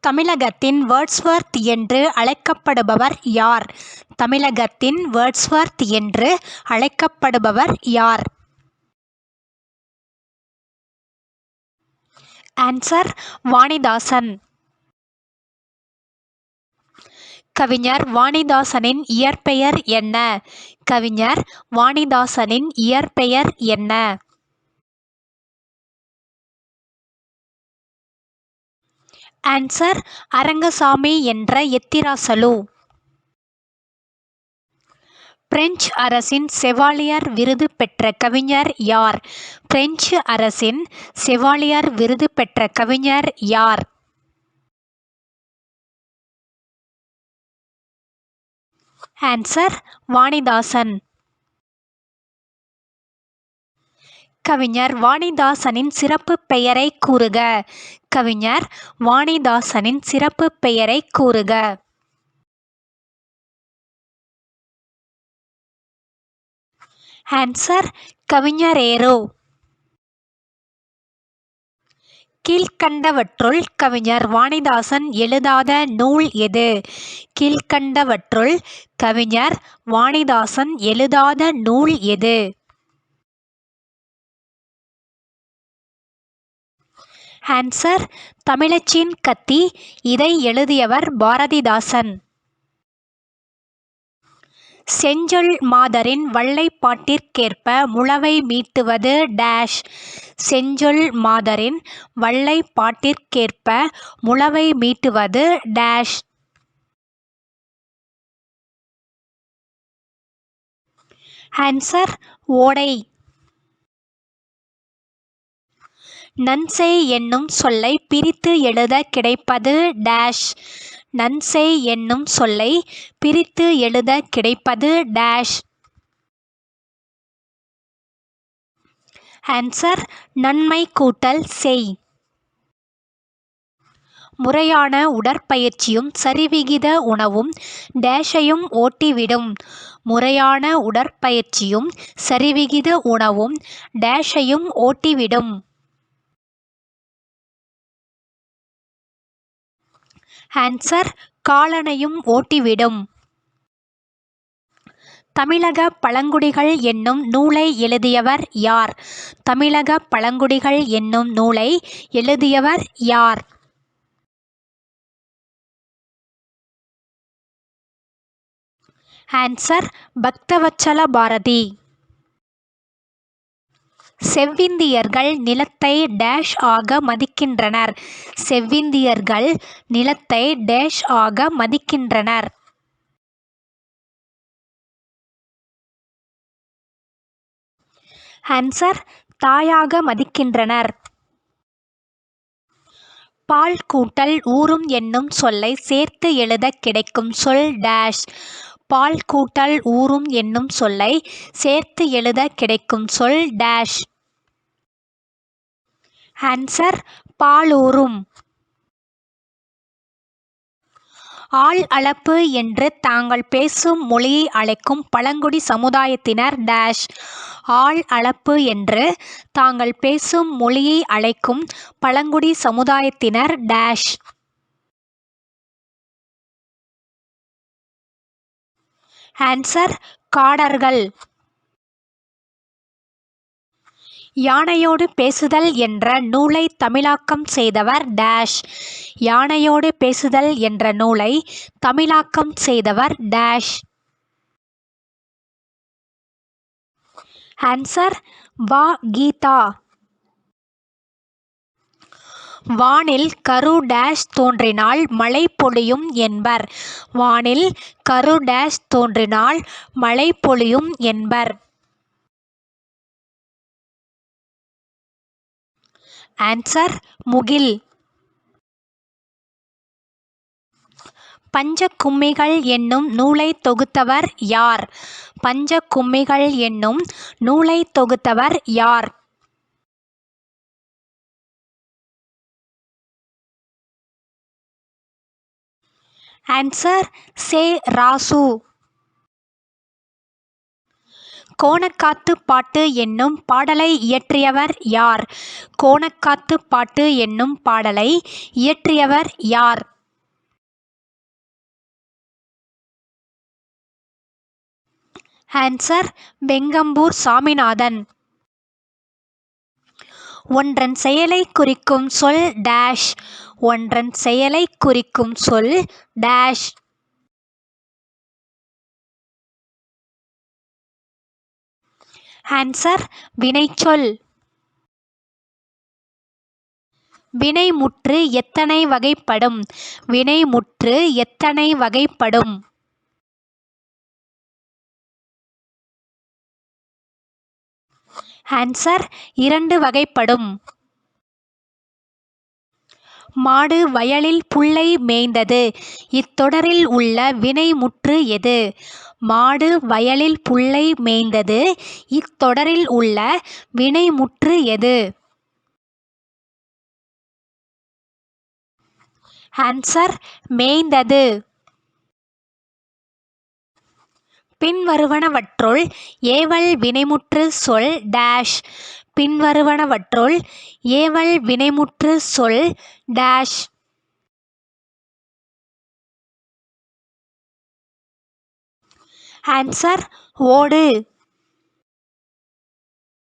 தமிழகத்தின் வேர்ட்ஸ்வர்த் என்று அழைக்கப்படுபவர் யார்? தமிழகத்தின் வேர்ட்ஸ்வர்த் என்று அழைக்கப்படுபவர் யார்? ஆன்சர் வாணிதாசன். கவிஞர் வாணிதாசனின் இயற்பெயர் என்ன? கவிஞர் வாணிதாசனின் இயற்பெயர் என்ன? ஆன்சர் அரங்கசாமி என்ற எத்திராசலு. பிரெஞ்சு அரசின் செவாலியர் விருது பெற்ற கவிஞர் யார்? பிரெஞ்சு அரசின் செவாலியர் விருது பெற்ற கவிஞர் யார்? ஆன்சர் வாணிதாசன். கவிஞர் வாணிதாசனின் சிறப்பு பெயரை கூறுக. கவிஞர் வாணிதாசனின் சிறப்பு பெயரை கூறுக. ஆன்சர் கவிஞரேரோ கீழ்கண்டவற்றுள் கவிஞர் வாணிதாசன் எழுதாத நூல் எது? கீழ்கண்டவற்றுள் கவிஞர் வாணிதாசன் எழுதாத நூல் எது? ஆன்சர் தமிழச்சின் கத்தி இதை எழுதியவர் பாரதிதாசன். செஞ்சொல் மாதரின் வள்ளைப்பாட்டிற்கேற்ப முழவை மீட்டுவது டேஷ். செஞ்சொல் மாதரின் வள்ளைப்பாட்டிற்கேற்ப முழவை மீட்டுவது டேஷ். ஆன்சர் ஓடை. நன்செய் என்னும் சொல்லை பிரித்து எழுத கிடைப்பது டேஷ். நன்செய் என்னும் சொல்லை பிரித்து எழுத கிடைப்பது டேஷ். ஆன்சர் நன்மை கூட்டல் செய். முறையான உடற்பயிற்சியும் சரிவிகித உணவும் டேஷையும் ஓட்டிவிடும். முறையான உடற்பயிற்சியும் சரிவிகித உணவும் டேஷையும் ஓட்டிவிடும். ஆன்சர் காலனையும் ஓட்டிவிடும். தமிழக பழங்குடிகள் என்னும் நூலை எழுதியவர் யார்? தமிழக பழங்குடிகள் என்னும் நூலை எழுதியவர் யார்? ஆன்சர் பக்தவச்சல பாரதி. செவ்விந்தியர்கள் நிலத்தை டேஷ் ஆக மதிக்கின்றனர். செவ்விந்தியர்கள் நிலத்தை டேஷ் ஆக மதிக்கின்றனர். ஆன்சர் தாயாக மதிக்கின்றனர். பால் கூட்டல் ஊறும் என்னும் சொல்லை சேர்த்து எழுத கிடைக்கும் சொல் டேஷ் பால் கூட்டல் ஊறும் என்னும் சொல்லை சேர்த்து எழுத கிடைக்கும் சொல் டேஷ் ஆன்சர் பாலூரும். ஆள் அளப்பு என்று தாங்கள் பேசும் மொழியை அழைக்கும் பழங்குடி சமுதாயத்தினர் டேஷ். ஆள் அளப்பு என்று தாங்கள் பேசும் மொழியை அழைக்கும் பழங்குடி சமுதாயத்தினர் டேஷ். ஆன்சர் காடர்கள். யானையோடு பேசுதல் என்ற நூலை தமிழாக்கம் செய்தவர் டேஷ். யானையோடு பேசுதல் என்ற நூலை தமிழாக்கம் செய்தவர் டேஷ். ஆன்சர் வா கீதா. வானில் கரு டேஷ் தோன்றினால் மழை பொழியும் என்பர். வானில் கரு டேஷ் தோன்றினால் மழை பொழியும் என்பர். ஆன்சர் முகில் பஞ்ச கும்மிகள் என்னும் நூலை தொகுத்தவர் யார்? பஞ்ச கும்மிகள் என்னும் நூலை தொகுத்தவர் யார்? ஆன்சர் சே ராசு. கோணக்காத்து பாட்டு என்னும் பாடலை இயற்றியவர் யார்? கோணக்காத்து பாட்டு என்னும் பாடலை இயற்றியவர் யார்? ஆன்சர் வெங்கம்பூர் சாமிநாதன். ஒன்றன் செயலை குறிக்கும் சொல் டேஷ் ஒன்றன் செயலை குறிக்கும் சொல் டேஷ் ஆன்சர் வினைச்சொல் வினைமுற்று எத்தனை வகைப்படும்? வினைமுற்று எத்தனை வகைப்படும்? ஆன்சர் இரண்டு வகைப்படும். மாடு வயலில் புல்லை மேய்ந்தது. இத்தொடரில் உள்ள வினைமுற்று எது? மாடு வயலில் புல்லை மேய்ந்தது. இத்தொடரில் உள்ள வினைமுற்று எது? ஆன்சர் மேய்ந்தது. பின்வருவனவற்றுள் ஏவல் வினைமுற்று சொல் டேஷ் பின்வருவனவற்றுள் ஏவல் வினைமுற்று சொல் டேஷ் ஆன்சர் ஓடு